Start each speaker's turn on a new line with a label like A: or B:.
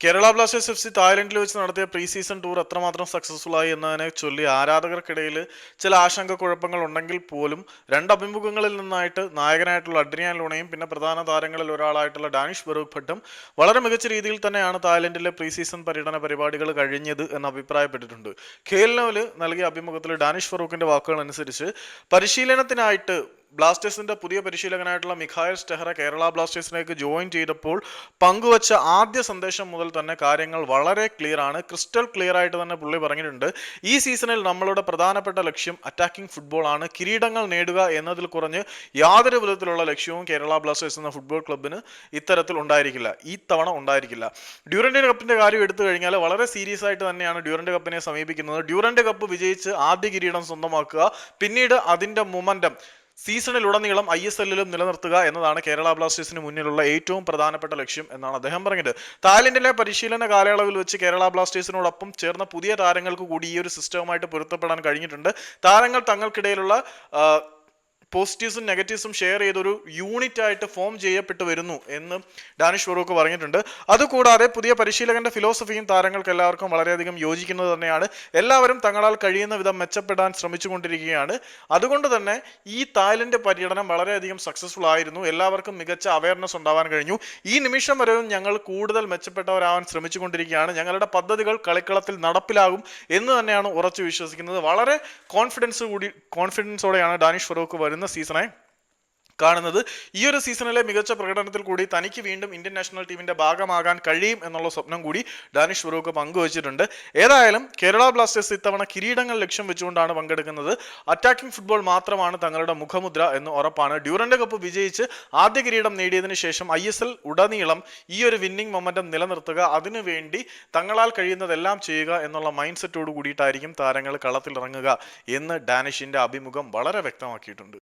A: Kerala Blasters F C തായ്ലൻഡിൽ വെച്ച് നടത്തിയ പ്രീ സീസൺ ടൂർ എത്രമാത്രം സക്സസ്ഫുൾ ആയി എന്നതിനെ ചൊല്ലി ആരാധകർക്കിടയിൽ ചില ആശങ്ക കുഴപ്പങ്ങൾ ഉണ്ടെങ്കിൽ പോലും രണ്ട് അഭിമുഖങ്ങളിൽ നിന്നായിട്ട് നായകനായിട്ടുള്ള അഡ്രിയാൻ ലൂണയും പിന്നെ പ്രധാന താരങ്ങളിൽ ഒരാളായിട്ടുള്ള ഡാനിഷ് ബറൂഖ് ഭട്ടും വളരെ മികച്ച രീതിയിൽ തന്നെയാണ് തായ്ലൻഡിലെ പ്രീ സീസൺ പര്യടന പരിപാടികൾ കഴിഞ്ഞത് എന്ന് അഭിപ്രായപ്പെട്ടിട്ടുണ്ട്. ഖേൽനോൽ നൽകിയ അഭിമുഖത്തിൽ ഡാനിഷ് ഫറൂഖിന്റെ വാക്കുകൾ അനുസരിച്ച് പരിശീലനത്തിനായിട്ട് ബ്ലാസ്റ്റേഴ്സിന്റെ പുതിയ പരിശീലകനായിട്ടുള്ള മിഖായൽ സ്റ്റെഹറ കേരള ബ്ലാസ്റ്റേഴ്സിലേക്ക് ജോയിൻ ചെയ്തപ്പോൾ പങ്കുവച്ച ആദ്യ സന്ദേശം മുതൽ തന്നെ കാര്യങ്ങൾ വളരെ ക്ലിയർ ആണ്. ക്രിസ്റ്റൽ ക്ലിയർ ആയിട്ട് തന്നെ പുള്ളി പറഞ്ഞിട്ടുണ്ട്. ഈ സീസണിൽ നമ്മളുടെ പ്രധാനപ്പെട്ട ലക്ഷ്യം അറ്റാക്കിംഗ് ഫുട്ബോൾ ആണ്. കിരീടങ്ങൾ നേടുക എന്നതിൽ കുറഞ്ഞ് യാതൊരു വിധത്തിലുള്ള ലക്ഷ്യവും കേരള ബ്ലാസ്റ്റേഴ്സ് എന്ന ഫുട്ബോൾ ക്ലബിന് ഇത്തരത്തിൽ ഉണ്ടായിരിക്കില്ല. ഈ തവണ ഉണ്ടായിരിക്കില്ല. ഡ്യൂറൻഡ് കപ്പിന്റെ കാര്യം എടുത്തു കഴിഞ്ഞാൽ വളരെ സീരിയസ് ആയിട്ട് തന്നെയാണ് ഡ്യൂറൻഡ് കപ്പിനെ സമീപിക്കുന്നത്. ഡ്യൂറൻഡ് കപ്പ് വിജയിച്ച് ആദ്യ കിരീടം സ്വന്തമാക്കുക. പിന്നീട് അതിന്റെ മൊമന്റം സീസണിലുടനീളം ഐ എസ് എല്ലിലും നിലനിർത്തുക എന്നതാണ് കേരള ബ്ലാസ്റ്റേഴ്സിന് മുന്നിലുള്ള ഏറ്റവും പ്രധാനപ്പെട്ട ലക്ഷ്യം എന്നാണ് അദ്ദേഹം പറഞ്ഞത്. തായ്ലൻഡിലെ പരിശീലന കാലയളവിൽ വെച്ച് കേരള ബ്ലാസ്റ്റേഴ്സിനോടൊപ്പം ചേർന്ന പുതിയ താരങ്ങൾക്ക് കൂടി ഈ ഒരു സിസ്റ്റവുമായിട്ട് പൊരുത്തപ്പെടാൻ കഴിഞ്ഞിട്ടുണ്ട്. താരങ്ങൾ തങ്ങൾക്കിടയിലുള്ള പോസിറ്റീവ്സും നെഗറ്റീവ്സും ഷെയർ ചെയ്തൊരു യൂണിറ്റ് ആയിട്ട് ഫോം ചെയ്യപ്പെട്ട് വരുന്നു എന്ന് ഡാനിഷ് ഫറൂഖ് പറഞ്ഞിട്ടുണ്ട്. അതുകൂടാതെ പുതിയ പരിശീലകന്റെ ഫിലോസഫിയും താരങ്ങൾക്ക് എല്ലാവർക്കും വളരെയധികം യോജിക്കുന്നത് തന്നെയാണ്. എല്ലാവരും തങ്ങളാൽ കഴിയുന്ന വിധം മെച്ചപ്പെടാൻ ശ്രമിച്ചുകൊണ്ടിരിക്കുകയാണ്. അതുകൊണ്ട് തന്നെ ഈ തായ്ലൻഡ് പര്യടനം വളരെയധികം സക്സസ്ഫുൾ ആയിരുന്നു. എല്ലാവർക്കും മികച്ച അവയർനെസ് ഉണ്ടാവാൻ കഴിഞ്ഞു. ഈ നിമിഷം വരെയും ഞങ്ങൾ കൂടുതൽ മെച്ചപ്പെട്ടവരാവാൻ ശ്രമിച്ചുകൊണ്ടിരിക്കുകയാണ്. ഞങ്ങളുടെ പദ്ധതികൾ കളിക്കളത്തിൽ നടപ്പിലാകും എന്ന് തന്നെയാണ് ഉറച്ചു വിശ്വസിക്കുന്നത്. വളരെ കോൺഫിഡൻസ് കൂടി കോൺഫിഡൻസോടെയാണ് ഡാനിഷ് ഫറൂഖ് വരുന്ന സീസണെ കാണുന്നത്. ഈ ഒരു സീസണിലെ മികച്ച പ്രകടനത്തിൽ കൂടി തനിക്ക് വീണ്ടും ഇന്ത്യൻ നാഷണൽ ടീമിന്റെ ഭാഗമാകാൻ കഴിയും എന്നുള്ള സ്വപ്നം കൂടി ഡാനിഷ് ഫറൂഖ് പങ്കുവച്ചിട്ടുണ്ട്. ഏതായാലും കേരള ബ്ലാസ്റ്റേഴ്സ് ഇത്തവണ കിരീടങ്ങൾ ലക്ഷ്യം വെച്ചുകൊണ്ടാണ് പങ്കെടുക്കുന്നത്. അറ്റാക്കിംഗ് ഫുട്ബോൾ മാത്രമാണ് തങ്ങളുടെ മുഖമുദ്ര എന്ന് ഉറപ്പാണ്. ഡ്യൂറന്റ് കപ്പ് വിജയിച്ച് ആദ്യ കിരീടം നേടിയതിനു ശേഷം ഐ എസ് എൽ ഉടനീളം ഈ ഒരു വിന്നിംഗ് മൊമെന്റം നിലനിർത്തുക. അതിനുവേണ്ടി തങ്ങളാൽ കഴിയുന്നതെല്ലാം ചെയ്യുക എന്നുള്ള മൈൻഡ് സെറ്റോട് കൂടിയിട്ടായിരിക്കും താരങ്ങൾ കളത്തിലിറങ്ങുക എന്ന് ഡാനിഷിന്റെ അഭിമുഖം വളരെ വ്യക്തമാക്കിയിട്ടുണ്ട്.